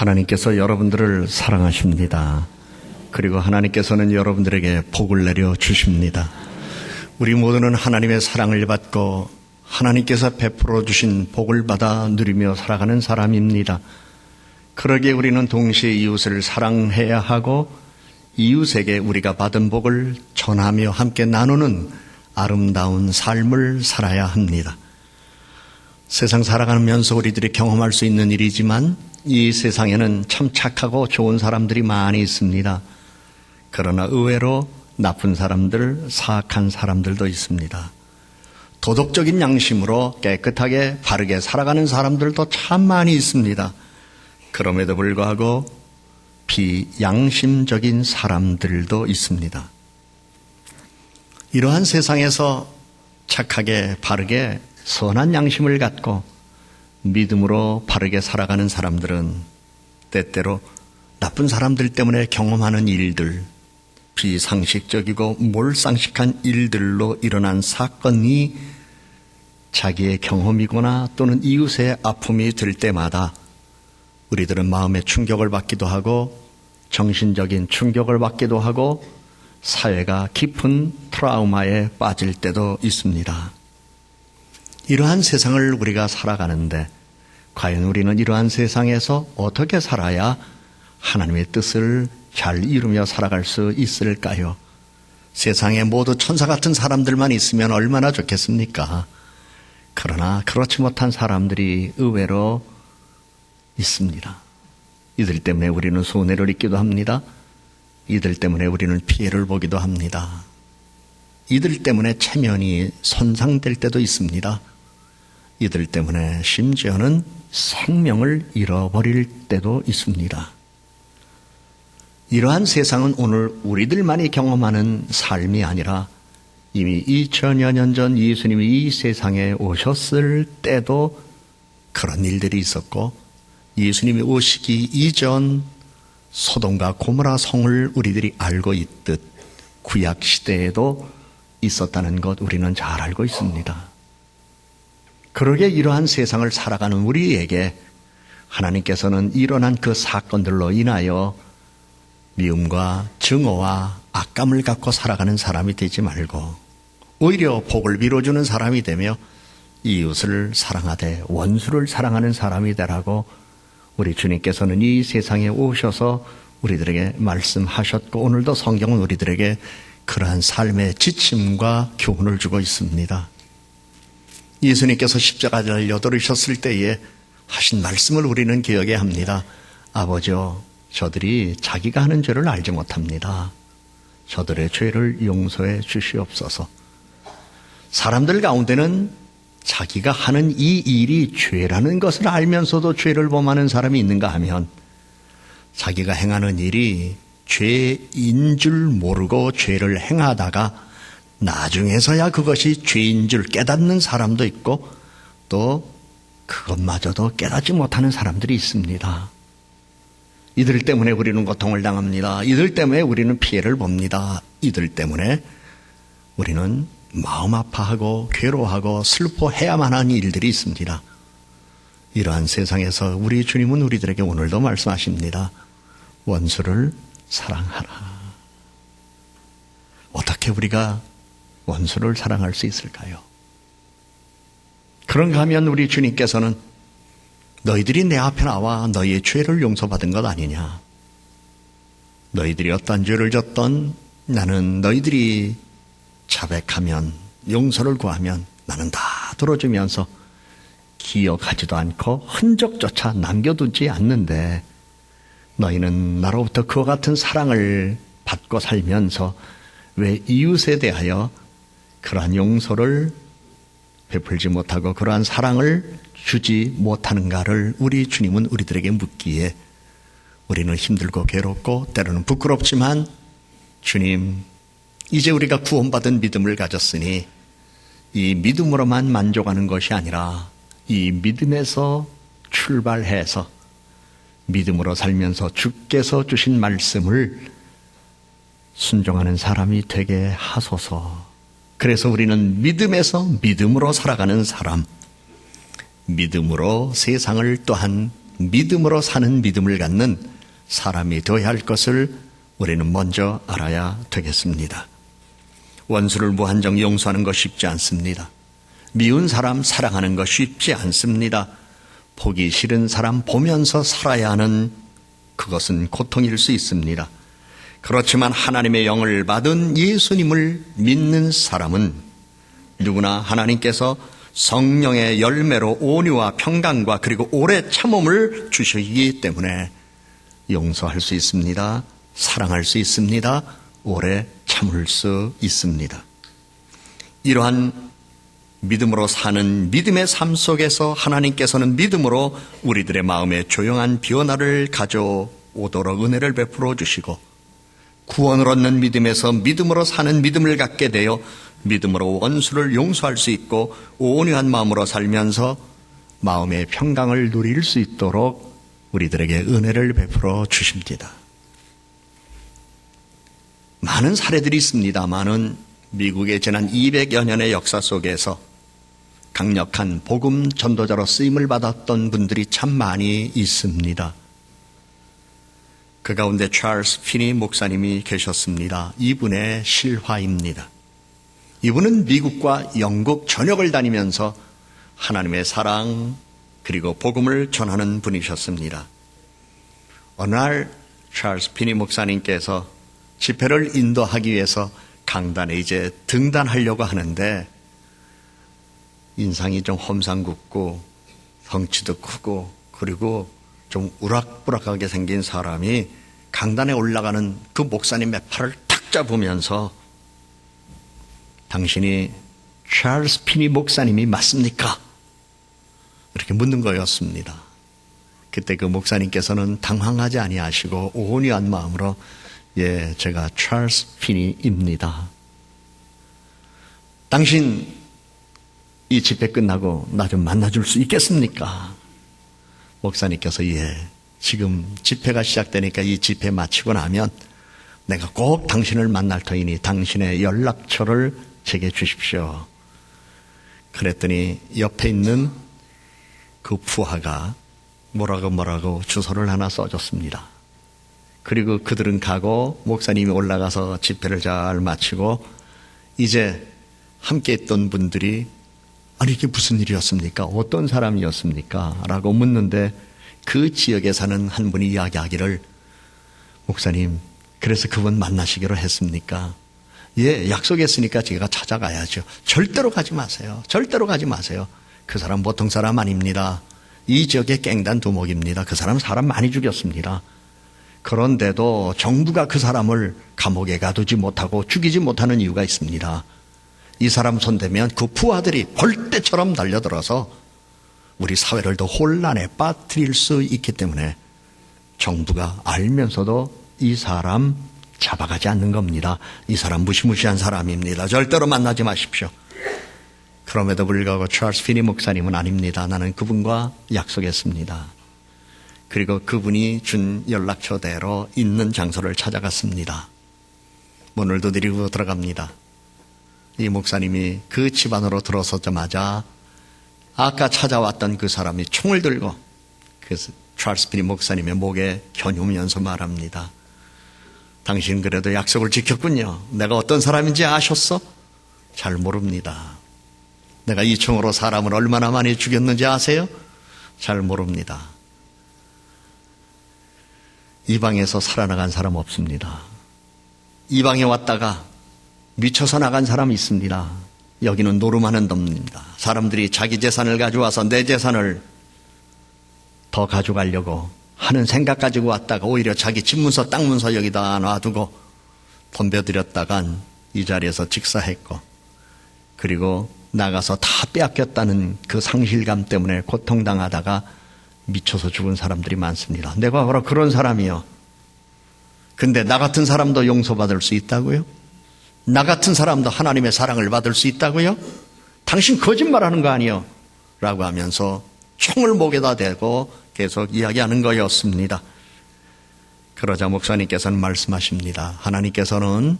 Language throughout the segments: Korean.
하나님께서 여러분들을 사랑하십니다. 그리고 하나님께서는 여러분들에게 복을 내려 주십니다. 우리 모두는 하나님의 사랑을 받고 하나님께서 베풀어 주신 복을 받아 누리며 살아가는 사람입니다. 그러기에 우리는 동시에 이웃을 사랑해야 하고 이웃에게 우리가 받은 복을 전하며 함께 나누는 아름다운 삶을 살아야 합니다. 세상 살아가면서 우리들이 경험할 수 있는 일이지만 이 세상에는 참 착하고 좋은 사람들이 많이 있습니다. 그러나 의외로 나쁜 사람들, 사악한 사람들도 있습니다. 도덕적인 양심으로 깨끗하게 바르게 살아가는 사람들도 참 많이 있습니다. 그럼에도 불구하고 비양심적인 사람들도 있습니다. 이러한 세상에서 착하게 바르게 선한 양심을 갖고 믿음으로 바르게 살아가는 사람들은 때때로 나쁜 사람들 때문에 경험하는 일들, 비상식적이고 몰상식한 일들로 일어난 사건이 자기의 경험이거나 또는 이웃의 아픔이 들 때마다 우리들은 마음의 충격을 받기도 하고 정신적인 충격을 받기도 하고 사회가 깊은 트라우마에 빠질 때도 있습니다. 이러한 세상을 우리가 살아가는데 과연 우리는 이러한 세상에서 어떻게 살아야 하나님의 뜻을 잘 이루며 살아갈 수 있을까요? 세상에 모두 천사 같은 사람들만 있으면 얼마나 좋겠습니까? 그러나 그렇지 못한 사람들이 의외로 있습니다. 이들 때문에 우리는 손해를 입기도 합니다. 이들 때문에 우리는 피해를 보기도 합니다. 이들 때문에 체면이 손상될 때도 있습니다. 이들 때문에 심지어는 생명을 잃어버릴 때도 있습니다. 이러한 세상은 오늘 우리들만이 경험하는 삶이 아니라 이미 2000여 년 전 예수님이 이 세상에 오셨을 때도 그런 일들이 있었고 예수님이 오시기 이전 소돔과 고모라 성을 우리들이 알고 있듯 구약 시대에도 있었다는 것 우리는 잘 알고 있습니다. 그러게 이러한 세상을 살아가는 우리에게 하나님께서는 일어난 그 사건들로 인하여 미움과 증오와 악감을 갖고 살아가는 사람이 되지 말고 오히려 복을 빌어주는 사람이 되며 이웃을 사랑하되 원수를 사랑하는 사람이 되라고 우리 주님께서는 이 세상에 오셔서 우리들에게 말씀하셨고 오늘도 성경은 우리들에게 그러한 삶의 지침과 교훈을 주고 있습니다. 예수님께서 십자가를 달려들으셨을 때에 하신 말씀을 우리는 기억해야 합니다. 아버지요, 저들이 자기가 하는 죄를 알지 못합니다. 저들의 죄를 용서해 주시옵소서. 사람들 가운데는 자기가 하는 이 일이 죄라는 것을 알면서도 죄를 범하는 사람이 있는가 하면 자기가 행하는 일이 죄인 줄 모르고 죄를 행하다가 나중에서야 그것이 죄인 줄 깨닫는 사람도 있고 또 그것마저도 깨닫지 못하는 사람들이 있습니다. 이들 때문에 우리는 고통을 당합니다. 이들 때문에 우리는 피해를 봅니다. 이들 때문에 우리는 마음 아파하고 괴로워하고 슬퍼해야만 하는 일들이 있습니다. 이러한 세상에서 우리 주님은 우리들에게 오늘도 말씀하십니다. 원수를 사랑하라. 어떻게 우리가 원수를 사랑할 수 있을까요? 그런가 하면 우리 주님께서는 너희들이 내 앞에 나와 너희의 죄를 용서받은 것 아니냐. 너희들이 어떤 죄를 졌던 나는 너희들이 자백하면 용서를 구하면 나는 다 들어주면서 기억하지도 않고 흔적조차 남겨두지 않는데 너희는 나로부터 그와 같은 사랑을 받고 살면서 왜 이웃에 대하여 그러한 용서를 베풀지 못하고 그러한 사랑을 주지 못하는가를 우리 주님은 우리들에게 묻기에 우리는 힘들고 괴롭고 때로는 부끄럽지만 주님, 이제 우리가 구원받은 믿음을 가졌으니 이 믿음으로만 만족하는 것이 아니라 이 믿음에서 출발해서 믿음으로 살면서 주께서 주신 말씀을 순종하는 사람이 되게 하소서. 그래서 우리는 믿음에서 믿음으로 살아가는 사람, 믿음으로 세상을 또한 믿음으로 사는 믿음을 갖는 사람이 되어야 할 것을 우리는 먼저 알아야 되겠습니다. 원수를 무한정 용서하는 것 쉽지 않습니다. 미운 사람 사랑하는 것 쉽지 않습니다. 보기 싫은 사람 보면서 살아야 하는 그것은 고통일 수 있습니다. 그렇지만 하나님의 영을 받은 예수님을 믿는 사람은 누구나 하나님께서 성령의 열매로 온유와 평강과 그리고 오래 참음을 주시기 때문에 용서할 수 있습니다. 사랑할 수 있습니다. 오래 참을 수 있습니다. 이러한 믿음으로 사는 믿음의 삶 속에서 하나님께서는 믿음으로 우리들의 마음에 조용한 변화를 가져오도록 은혜를 베풀어 주시고 구원을 얻는 믿음에서 믿음으로 사는 믿음을 갖게 되어 믿음으로 원수를 용서할 수 있고 온유한 마음으로 살면서 마음의 평강을 누릴 수 있도록 우리들에게 은혜를 베풀어 주십니다. 많은 사례들이 있습니다만은 미국의 지난 200여 년의 역사 속에서 강력한 복음 전도자로 쓰임을 받았던 분들이 참 많이 있습니다. 그 가운데 찰스 피니 목사님이 계셨습니다. 이분의 실화입니다. 이분은 미국과 영국 전역을 다니면서 하나님의 사랑 그리고 복음을 전하는 분이셨습니다. 어느 날 찰스 피니 목사님께서 집회를 인도하기 위해서 강단에 이제 등단하려고 하는데 인상이 좀 험상궂고 덩치도 크고 그리고 좀 우락부락하게 생긴 사람이 강단에 올라가는 그 목사님의 팔을 탁 잡으면서 당신이 찰스 피니 목사님이 맞습니까? 이렇게 묻는 거였습니다. 그때 그 목사님께서는 당황하지 아니하시고 온유한 마음으로 예, 제가 찰스 피니입니다. 당신 이 집회 끝나고 나 좀 만나줄 수 있겠습니까? 목사님께서 예, 지금 집회가 시작되니까 이 집회 마치고 나면 내가 꼭 당신을 만날 터이니 당신의 연락처를 제게 주십시오. 그랬더니 옆에 있는 그 부하가 뭐라고 뭐라고 주소를 하나 써줬습니다. 그리고 그들은 가고 목사님이 올라가서 집회를 잘 마치고 이제 함께 했던 분들이 아니 이게 무슨 일이었습니까? 어떤 사람이었습니까? 라고 묻는데 그 지역에 사는 한 분이 이야기하기를 목사님 그래서 그분 만나시기로 했습니까? 예, 약속했으니까 제가 찾아가야죠. 절대로 가지 마세요. 절대로 가지 마세요. 그 사람 보통 사람 아닙니다. 이 지역의 깽단 두목입니다. 그 사람 사람 많이 죽였습니다. 그런데도 정부가 그 사람을 감옥에 가두지 못하고 죽이지 못하는 이유가 있습니다. 이 사람 손대면 그 부하들이 벌떼처럼 달려들어서 우리 사회를 더 혼란에 빠뜨릴 수 있기 때문에 정부가 알면서도 이 사람 잡아가지 않는 겁니다. 이 사람 무시무시한 사람입니다. 절대로 만나지 마십시오. 그럼에도 불구하고 찰스 피니 목사님은 아닙니다. 나는 그분과 약속했습니다. 그리고 그분이 준 연락처대로 있는 장소를 찾아갔습니다. 문을 두드리고 들어갑니다. 이 목사님이 그 집 안으로 들어서자마자 아까 찾아왔던 그 사람이 총을 들고 그래서 찰스 피니 목사님의 목에 겨누면서 말합니다. 당신 그래도 약속을 지켰군요. 내가 어떤 사람인지 아셨어? 잘 모릅니다. 내가 이 총으로 사람을 얼마나 많이 죽였는지 아세요? 잘 모릅니다. 이방에서 살아나간 사람 없습니다. 이방에 왔다가 미쳐서 나간 사람 있습니다. 여기는 노름하는 덤입니다. 사람들이 자기 재산을 가져와서 내 재산을 더 가져가려고 하는 생각 가지고 왔다가 오히려 자기 집 문서, 땅 문서 여기다 놔두고 덤벼들였다간 이 자리에서 직사했고 그리고 나가서 다 빼앗겼다는 그 상실감 때문에 고통당하다가 미쳐서 죽은 사람들이 많습니다. 내가 바로 그런 사람이요. 근데 나 같은 사람도 용서받을 수 있다고요? 나 같은 사람도 하나님의 사랑을 받을 수 있다고요? 당신 거짓말하는 거 아니요? 라고 하면서 총을 목에다 대고 계속 이야기하는 거였습니다. 그러자 목사님께서는 말씀하십니다. 하나님께서는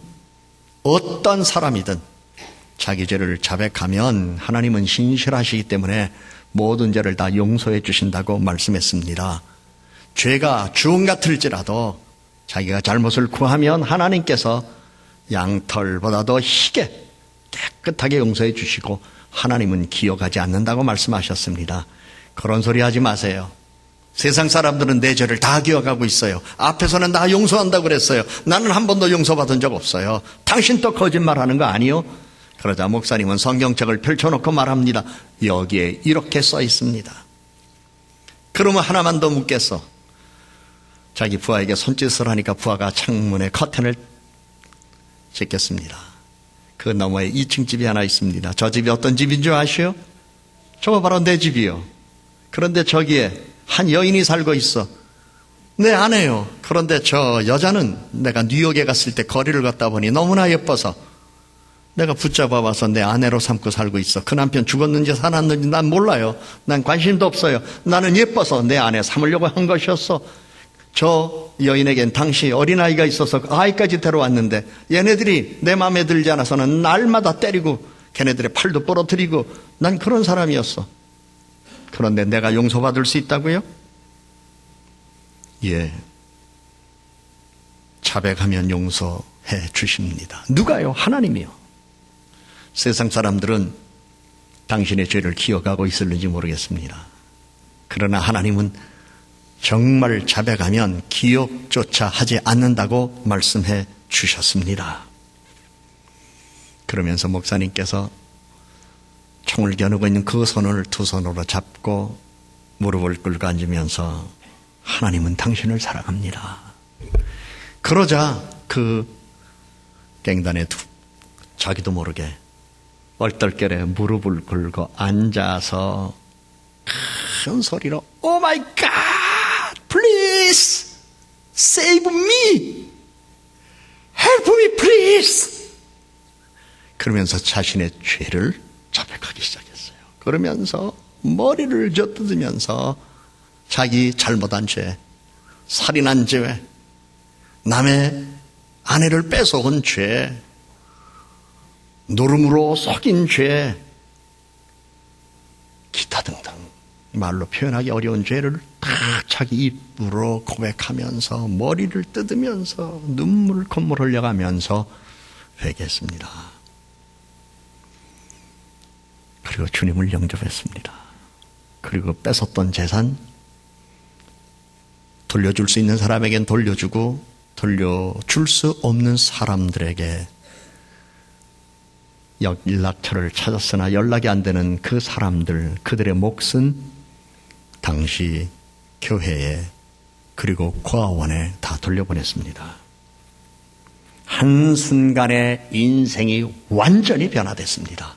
어떤 사람이든 자기 죄를 자백하면 하나님은 신실하시기 때문에 모든 죄를 다 용서해 주신다고 말씀했습니다. 죄가 주홍 같을지라도 자기가 잘못을 구하면 하나님께서 양털보다도 희게 깨끗하게 용서해 주시고 하나님은 기억하지 않는다고 말씀하셨습니다. 그런 소리 하지 마세요. 세상 사람들은 내 죄를 다 기억하고 있어요. 앞에서는 다 용서한다고 그랬어요. 나는 한 번도 용서받은 적 없어요. 당신 또 거짓말하는 거 아니요? 그러자 목사님은 성경책을 펼쳐놓고 말합니다. 여기에 이렇게 써 있습니다. 그러면 하나만 더 묻겠어. 자기 부하에게 손짓을 하니까 부하가 창문에 커튼을 짓겠습니다. 그 너머에 2층 집이 하나 있습니다. 저 집이 어떤 집인 줄 아시오? 저거 바로 내 집이요. 그런데 저기에 한 여인이 살고 있어. 내 아내요. 그런데 저 여자는 내가 뉴욕에 갔을 때 거리를 걷다 보니 너무나 예뻐서 내가 붙잡아 와서 내 아내로 삼고 살고 있어. 그 남편 죽었는지 살았는지 난 몰라요. 난 관심도 없어요. 나는 예뻐서 내 아내 삼으려고 한 것이었어. 저 여인에겐 당시 어린아이가 있어서 그 아이까지 데려왔는데 얘네들이 내 마음에 들지 않아서는 날마다 때리고 걔네들의 팔도 부러뜨리고 난 그런 사람이었어. 그런데 내가 용서받을 수 있다고요? 예. 자백하면 용서해 주십니다. 누가요? 하나님이요. 세상 사람들은 당신의 죄를 기억하고 있을는지 모르겠습니다. 그러나 하나님은 정말 자백하면 기억조차 하지 않는다고 말씀해 주셨습니다. 그러면서 목사님께서 총을 겨누고 있는 그 손을 두 손으로 잡고 무릎을 꿇고 앉으면서 하나님은 당신을 사랑합니다. 그러자 그 갱단에 두, 자기도 모르게 얼떨결에 무릎을 꿇고 앉아서 큰 소리로 오 마이 갓 Please save me. Help me, please. 그러면서 자신의 죄를 자백하기 시작했어요. 그러면서 머리를 젖뜯으면서 자기 잘못한 죄, 살인한 죄, 남의 아내를 뺏어온 죄, 노름으로 속인 죄, 기타 등등 말로 표현하기 어려운 죄를 다 자기 입으로 고백하면서 머리를 뜯으면서 눈물 콧물 흘려가면서 회개했습니다. 그리고 주님을 영접했습니다. 그리고 뺏었던 재산 돌려줄 수 있는 사람에겐 돌려주고 돌려줄 수 없는 사람들에게 연락처를 찾았으나 연락이 안 되는 그 사람들, 그들의 몫은 당시 교회에 그리고 고아원에 다 돌려보냈습니다. 한순간에 인생이 완전히 변화됐습니다.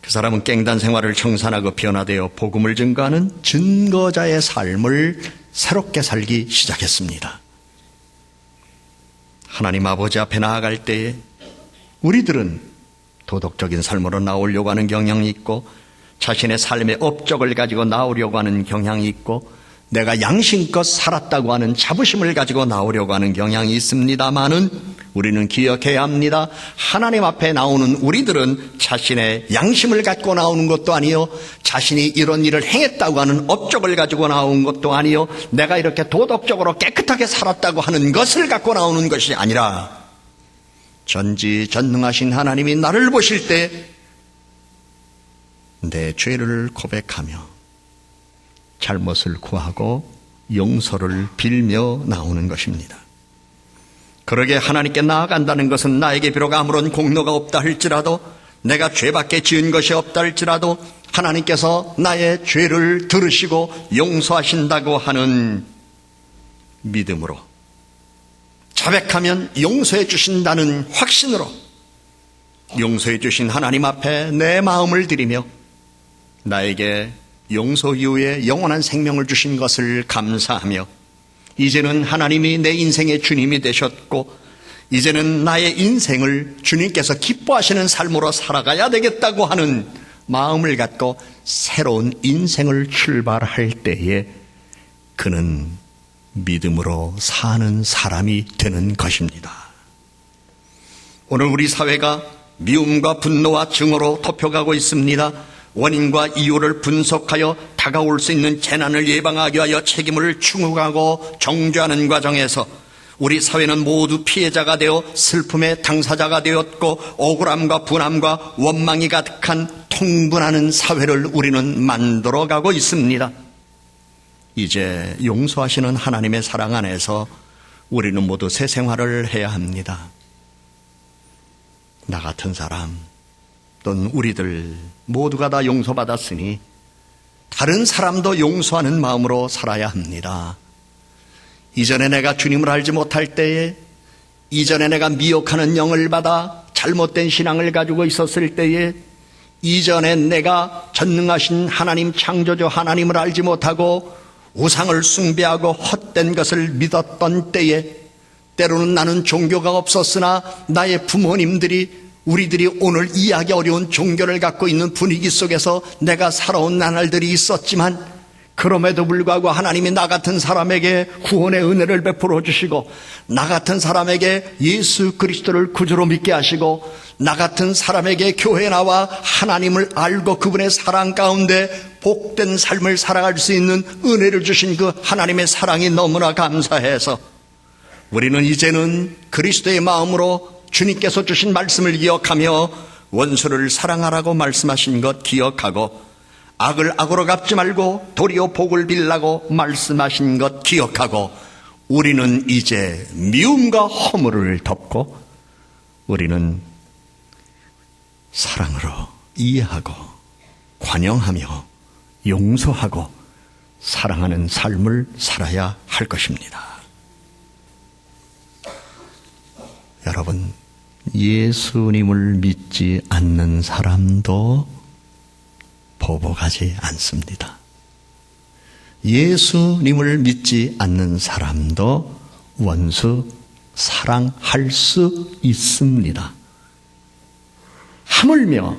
그 사람은 깽단 생활을 청산하고 변화되어 복음을 증거하는 증거자의 삶을 새롭게 살기 시작했습니다. 하나님 아버지 앞에 나아갈 때에 우리들은 도덕적인 삶으로 나오려고 하는 경향이 있고 자신의 삶의 업적을 가지고 나오려고 하는 경향이 있고 내가 양심껏 살았다고 하는 자부심을 가지고 나오려고 하는 경향이 있습니다만은 우리는 기억해야 합니다. 하나님 앞에 나오는 우리들은 자신의 양심을 갖고 나오는 것도 아니요. 자신이 이런 일을 행했다고 하는 업적을 가지고 나온 것도 아니요. 내가 이렇게 도덕적으로 깨끗하게 살았다고 하는 것을 갖고 나오는 것이 아니라 전지전능하신 하나님이 나를 보실 때 내 죄를 고백하며 잘못을 구하고 용서를 빌며 나오는 것입니다. 그러게 하나님께 나아간다는 것은 나에게 비록 아무런 공로가 없다 할지라도 내가 죄밖에 지은 것이 없다 할지라도 하나님께서 나의 죄를 들으시고 용서하신다고 하는 믿음으로 자백하면 용서해 주신다는 확신으로 용서해 주신 하나님 앞에 내 마음을 드리며 나에게 용서 이후에 영원한 생명을 주신 것을 감사하며 이제는 하나님이 내 인생의 주님이 되셨고 이제는 나의 인생을 주님께서 기뻐하시는 삶으로 살아가야 되겠다고 하는 마음을 갖고 새로운 인생을 출발할 때에 그는 믿음으로 사는 사람이 되는 것입니다. 오늘 우리 사회가 미움과 분노와 증오로 덮여가고 있습니다. 원인과 이유를 분석하여 다가올 수 있는 재난을 예방하기 위하여 책임을 충고하고 정죄하는 과정에서 우리 사회는 모두 피해자가 되어 슬픔의 당사자가 되었고 억울함과 분함과 원망이 가득한 통분하는 사회를 우리는 만들어가고 있습니다. 이제 용서하시는 하나님의 사랑 안에서 우리는 모두 새 생활을 해야 합니다. 나 같은 사람, 또는 우리들 모두가 다 용서받았으니 다른 사람도 용서하는 마음으로 살아야 합니다. 이전에 내가 주님을 알지 못할 때에 이전에 내가 미혹하는 영을 받아 잘못된 신앙을 가지고 있었을 때에 이전에 내가 전능하신 하나님 창조주 하나님을 알지 못하고 우상을 숭배하고 헛된 것을 믿었던 때에 때로는 나는 종교가 없었으나 나의 부모님들이 우리들이 오늘 이해하기 어려운 종교를 갖고 있는 분위기 속에서 내가 살아온 나날들이 있었지만 그럼에도 불구하고 하나님이 나 같은 사람에게 구원의 은혜를 베풀어 주시고 나 같은 사람에게 예수 그리스도를 구주로 믿게 하시고 나 같은 사람에게 교회 나와 하나님을 알고 그분의 사랑 가운데 복된 삶을 살아갈 수 있는 은혜를 주신 그 하나님의 사랑이 너무나 감사해서 우리는 이제는 그리스도의 마음으로 주님께서 주신 말씀을 기억하며 원수를 사랑하라고 말씀하신 것 기억하고 악을 악으로 갚지 말고 도리어 복을 빌라고 말씀하신 것 기억하고 우리는 이제 미움과 허물을 덮고 우리는 사랑으로 이해하고 관용하며 용서하고 사랑하는 삶을 살아야 할 것입니다. 여러분, 예수님을 믿지 않는 사람도 보복하지 않습니다. 예수님을 믿지 않는 사람도 원수 사랑할 수 있습니다. 하물며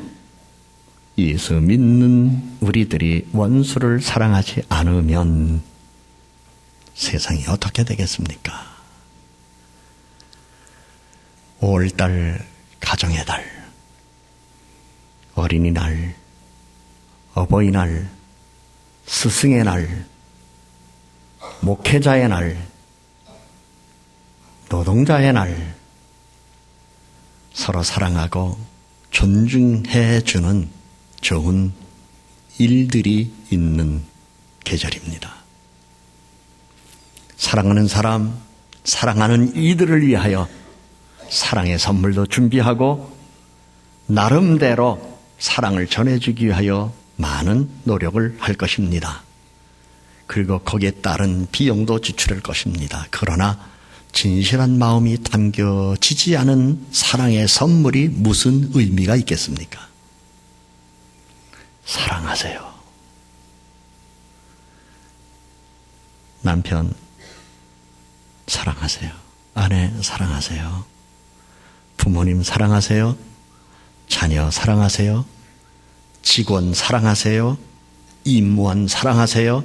예수 믿는 우리들이 원수를 사랑하지 않으면 세상이 어떻게 되겠습니까? 5월달 가정의 달, 어린이날, 어버이날, 스승의 날, 목회자의 날, 노동자의 날, 서로 사랑하고 존중해 주는 좋은 일들이 있는 계절입니다. 사랑하는 사람, 사랑하는 이들을 위하여 사랑의 선물도 준비하고 나름대로 사랑을 전해주기 위하여 많은 노력을 할 것입니다. 그리고 거기에 따른 비용도 지출할 것입니다. 그러나 진실한 마음이 담겨지지 않은 사랑의 선물이 무슨 의미가 있겠습니까? 사랑하세요. 남편, 사랑하세요. 아내, 사랑하세요. 부모님, 사랑하세요. 자녀, 사랑하세요. 직원, 사랑하세요. 임무원, 사랑하세요.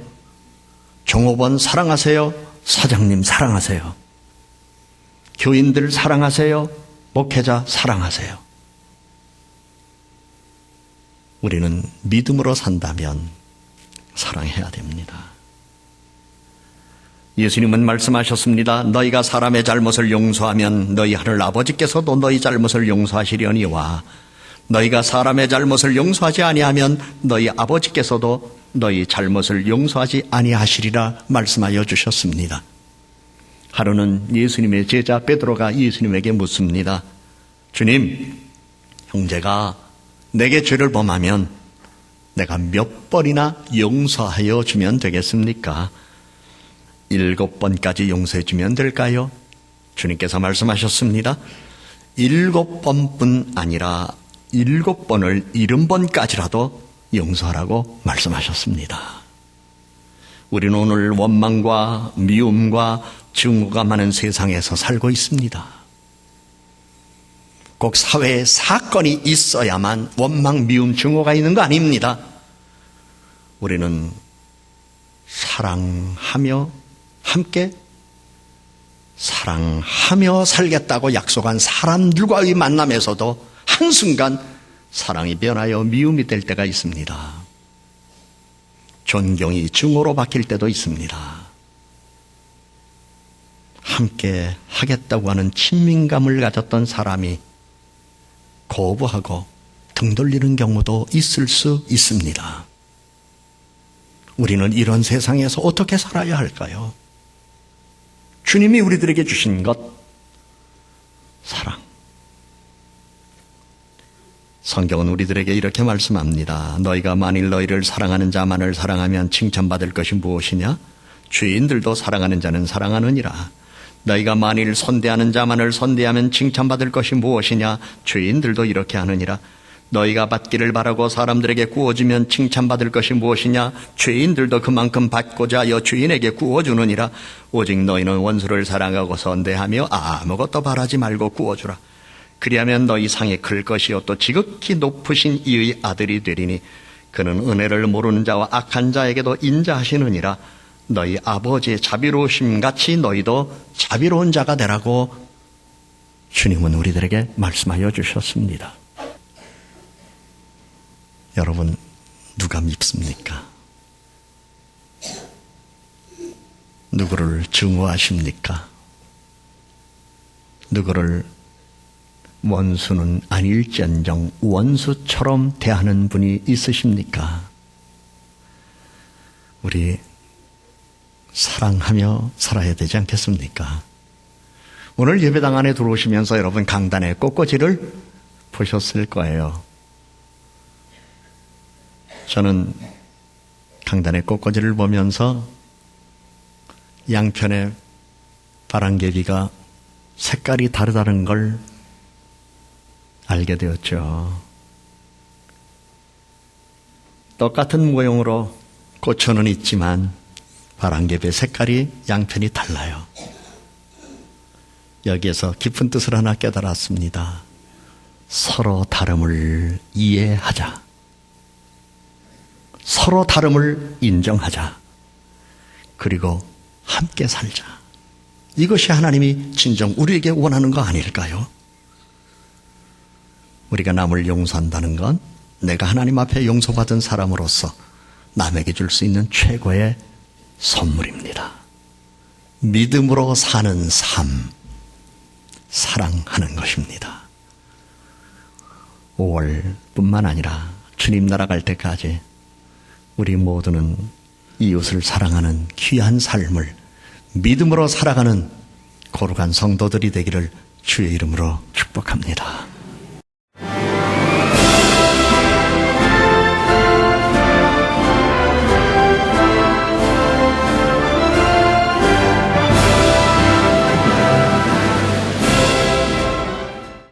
종업원, 사랑하세요. 사장님, 사랑하세요. 교인들, 사랑하세요. 목회자, 사랑하세요. 우리는 믿음으로 산다면 사랑해야 됩니다. 예수님은 말씀하셨습니다. 너희가 사람의 잘못을 용서하면 너희 하늘 아버지께서도 너희 잘못을 용서하시려니와 너희가 사람의 잘못을 용서하지 아니하면 너희 아버지께서도 너희 잘못을 용서하지 아니하시리라 말씀하여 주셨습니다. 하루는 예수님의 제자 베드로가 예수님에게 묻습니다. 주님, 형제가 내게 죄를 범하면 내가 몇 번이나 용서하여 주면 되겠습니까? 일곱 번까지 용서해 주면 될까요? 주님께서 말씀하셨습니다. 일곱 번뿐 아니라 일곱 번을 일흔 번까지라도 용서하라고 말씀하셨습니다. 우리는 오늘 원망과 미움과 증오가 많은 세상에서 살고 있습니다. 꼭 사회에 사건이 있어야만 원망, 미움, 증오가 있는 거 아닙니다. 우리는 사랑하며 함께 사랑하며 살겠다고 약속한 사람들과의 만남에서도 한순간 사랑이 변하여 미움이 될 때가 있습니다. 존경이 증오로 바뀔 때도 있습니다. 함께 하겠다고 하는 친밀감을 가졌던 사람이 거부하고 등 돌리는 경우도 있을 수 있습니다. 우리는 이런 세상에서 어떻게 살아야 할까요? 주님이 우리들에게 주신 것, 사랑. 성경은 우리들에게 이렇게 말씀합니다. 너희가 만일 너희를 사랑하는 자만을 사랑하면 칭찬받을 것이 무엇이냐? 죄인들도 사랑하는 자는 사랑하느니라. 너희가 만일 선대하는 자만을 선대하면 칭찬받을 것이 무엇이냐? 죄인들도 이렇게 하느니라. 너희가 받기를 바라고 사람들에게 구워주면 칭찬받을 것이 무엇이냐? 죄인들도 그만큼 받고자 하여 주인에게 구워주느니라. 오직 너희는 원수를 사랑하고 선대하며 아무것도 바라지 말고 구워주라. 그리하면 너희 상이 클 것이요 또 지극히 높으신 이의 아들이 되리니 그는 은혜를 모르는 자와 악한 자에게도 인자하시느니라. 너희 아버지의 자비로우심 같이 너희도 자비로운 자가 되라고 주님은 우리들에게 말씀하여 주셨습니다. 여러분, 누가 밉습니까? 누구를 증오하십니까? 누구를 원수는 아닐지언정 원수처럼 대하는 분이 있으십니까? 우리 사랑하며 살아야 되지 않겠습니까? 오늘 예배당 안에 들어오시면서 여러분 강단의 꽃꽂이를 보셨을 거예요. 저는 강단의 꽃꽂이를 보면서 양편의 바람개비가 색깔이 다르다는 걸 알게 되었죠. 똑같은 모형으로 꽃천은 있지만 바람개비의 색깔이 양편이 달라요. 여기에서 깊은 뜻을 하나 깨달았습니다. 서로 다름을 이해하자. 서로 다름을 인정하자. 그리고 함께 살자. 이것이 하나님이 진정 우리에게 원하는 거 아닐까요? 우리가 남을 용서한다는 건 내가 하나님 앞에 용서받은 사람으로서 남에게 줄 수 있는 최고의 선물입니다. 믿음으로 사는 삶, 사랑하는 것입니다. 5월뿐만 아니라 주님 나라 갈 때까지 우리 모두는 이웃을 사랑하는 귀한 삶을 믿음으로 살아가는 거룩한 성도들이 되기를 주의 이름으로 축복합니다.